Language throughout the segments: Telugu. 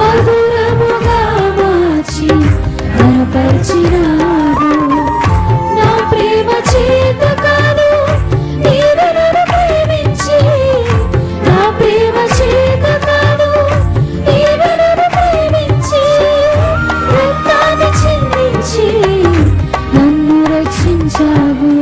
మధురముగా ప్రేమ చేత కాదు ప్రేమించి. నా ప్రేమ చేత కాదు నీవెనను ప్రేమించి. రక్తాన్ని నన్ను రక్షించావు.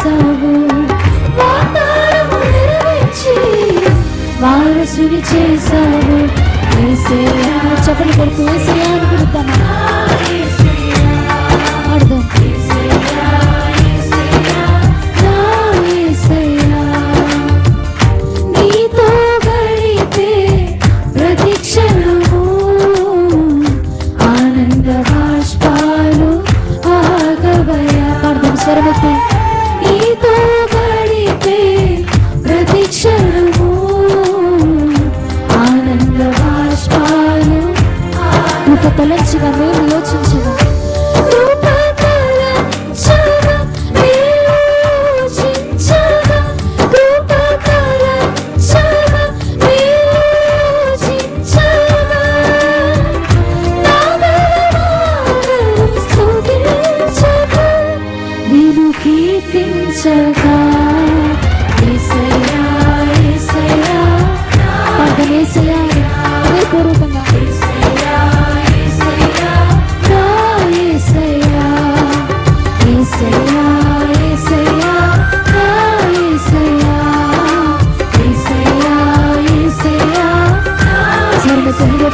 చేశావు వాగ్దానము నెరవేర్చి వారసుని చేశావు వేసేయా చెప్పని కొడుకు వేసేయా అని కొడుతాను. ఆడుదాం. चलता ईसया ईसया परदेसया अरे करो बंदा ईसया ईसया का ईसया ईसया ईसया का ईसया ईसया ईसया सर्व सुंदर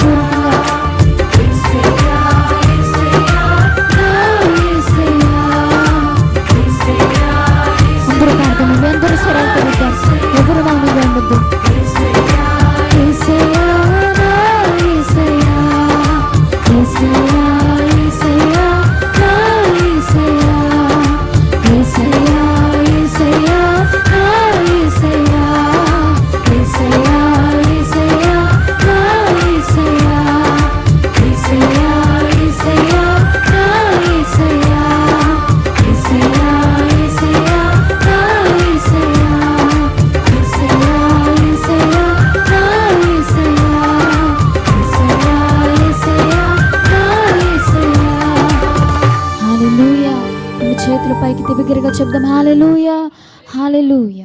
పైకి తిబిగిరిగా చెప్దాం హాలెలూయ హాలెలూయ